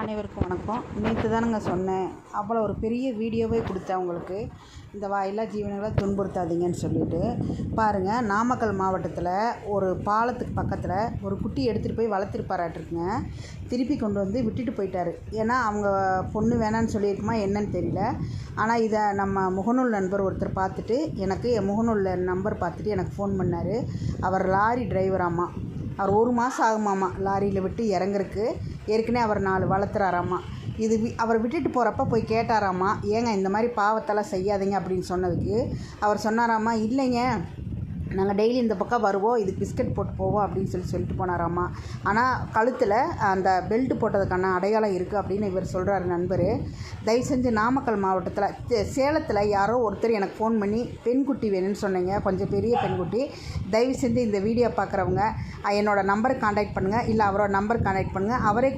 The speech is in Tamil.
அனைவருக்கும் வணக்கம். நேற்று தானுங்க சொன்னேன். அவ்வளோ ஒரு பெரிய வீடியோவே கொடுத்தேன் உங்களுக்கு. இந்த வாயில்லா ஜீவனங்களை துன்புறுத்தாதீங்கன்னு சொல்லிட்டு. பாருங்கள் நாமக்கல் மாவட்டத்தில் ஒரு பாலத்துக்கு பக்கத்தில் ஒரு குட்டி எடுத்துகிட்டு போய் வளர்த்துருப்பாராட்டிருக்குங்க. திருப்பி கொண்டு வந்து விட்டுட்டு போயிட்டாரு. ஏன்னா அவங்க பொண்ணு வேணான்னு சொல்லியிருக்குமா என்னன்னு தெரியல. ஆனால் இதை நம்ம முகநூல் நண்பர் ஒருத்தர் பார்த்துட்டு எனக்கு என் முகநூல் நம்பர் பார்த்துட்டு எனக்கு ஃபோன் பண்ணார். அவர் லாரி டிரைவராம்மா அவர் ஒரு மாதம் ஆகுமாமா லாரியில் விட்டு இறங்குறக்கு ஏற்கனவே அவர் நாலு வளர்த்துறாராம்மா இது வி அவர் விட்டுட்டு போகிறப்ப போய் கேட்டாராம்மா ஏங்க இந்த மாதிரி பாவத்தெல்லாம் செய்யாதீங்க அப்படின்னு சொன்னதுக்கு அவர் சொன்னாராம்மா இல்லைங்க நாங்கள் டெய்லி இந்த பக்கம் வருவோம் இதுக்கு பிஸ்கட் போட்டு போவோம் அப்படின்னு சொல்லி சொல்லிட்டு போனாராம்மா ஆனால் கழுத்தில் அந்த பெல்ட் போட்டதுக்கான அடையாளம் இருக்குது அப்படின்னு இவர் சொல்கிறாரு நண்பர். தயவு செஞ்சு நாமக்கல் மாவட்டத்தில் சேலத்தில் யாரோ ஒருத்தர் எனக்கு ஃபோன் பண்ணி பெண்குட்டி வேணும்னு சொன்னீங்க கொஞ்சம் பெரிய பெண்குட்டி தயவு செஞ்சு இந்த வீடியோ பார்க்குறவங்க என்னோடய நம்பர் காண்டாக்ட் பண்ணுங்கள் இல்லை அவரோட நம்பர் காண்டாக்ட் பண்ணுங்கள் அவரே